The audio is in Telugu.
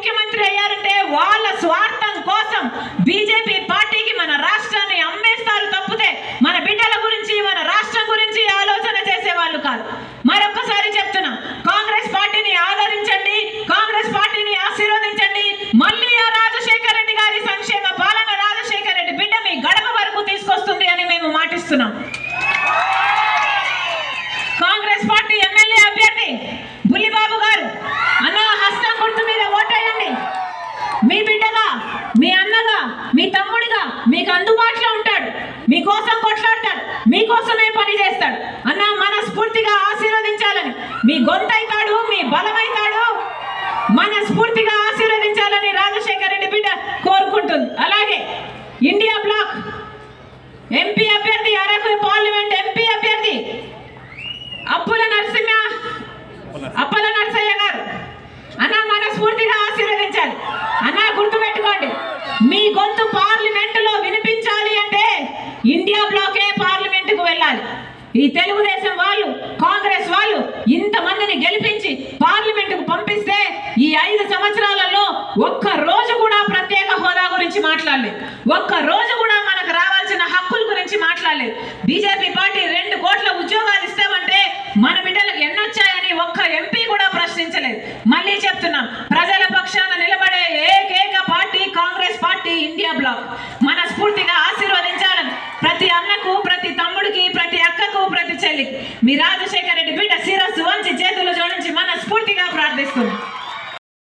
ముఖ్యమంత్రి అయ్యారంటే వాళ్ళ స్వార్థం కోసం బీజేపీ పార్టీకి మన రాష్ట్రాన్ని అమ్మేస్తారు తప్పితే మన బిడ్డల గురించి మన రాష్ట్రం గురించి ఆలోచన చేసే వాళ్ళు కాదు. మరొకసారి చెప్తున్నా కాంగ్రెస్ పార్టీని ఆదరించండి కాంగ్రెస్ పార్టీని ఆశీర్వదించండి. మళ్ళీ ఆ రాజశేఖర రెడ్డి గారి సంక్షేమ పాలన రాజశేఖర రెడ్డి బిడ్డ మీ గడప వరకు తీసుకొస్తుంది అని మేము మాటిస్తున్నాం. మీ అన్నగా మీ తమ్ముడిగా మీకు అందుబాటులో ఉంటాడు. మీకోసం కొట్లాడతాడు. మీకోసమే పని చేస్తాడు. అన్న మనస్ఫూర్తిగా ఆశీర్వదించాలని. మీ గొంతైతాడు మీ బలమైతాడు. మనస్ఫూర్తిగా ఆశీర్వదించాలని రాజశేఖర రెడ్డి బిడ్డ కోరుకుంటుంది అలాగే ఇండియా బ్లాక్ ఎంపీ అభ్యర్థి అరకు పార్లమెంట్ ఎంపీ అభ్యర్థి అప్పుల నరసింహ అప్పల నరసయ్య గారు అన్న మనస్ఫూర్తిగా ఆశీర్వదించాలి అన్న గుర్తుపెట్టుకోండి మీ గొంతు పార్లమెంటులో వినిపించాలి అంటే ఇండియా బ్లాకే పార్లమెంటుకు వెళ్ళాలి. ఈ తెలుగుదేశం వాళ్ళు కాంగ్రెస్ వాళ్ళు ఇంతమందిని గెలిపించి పార్లమెంటుకు పంపిస్తే ఈ ఐదు సంవత్సరాలలో ఒక్క రోజు కూడా ప్రత్యేక హోదా గురించి మాట్లాడలేదు. ఒక్క రోజు కూడా మనకు రావాల్సిన హక్కుల గురించి మాట్లాడలేదు. బీజేపీ పార్టీ రెండు కోట్ల ఉద్యోగాలు ఇస్తామంటే మన బిడ్డలకు ఎన్నొచ్చాయని ఒక్క ఎంపీ కూడా ప్రశ్నించలేదు. మళ్ళీ చెప్తున్నాం ప్రజల పక్షాన నిలబడే ఏకైక party Congress party India bloc. మనస్ఫూర్తిగా మీ రాజశేఖర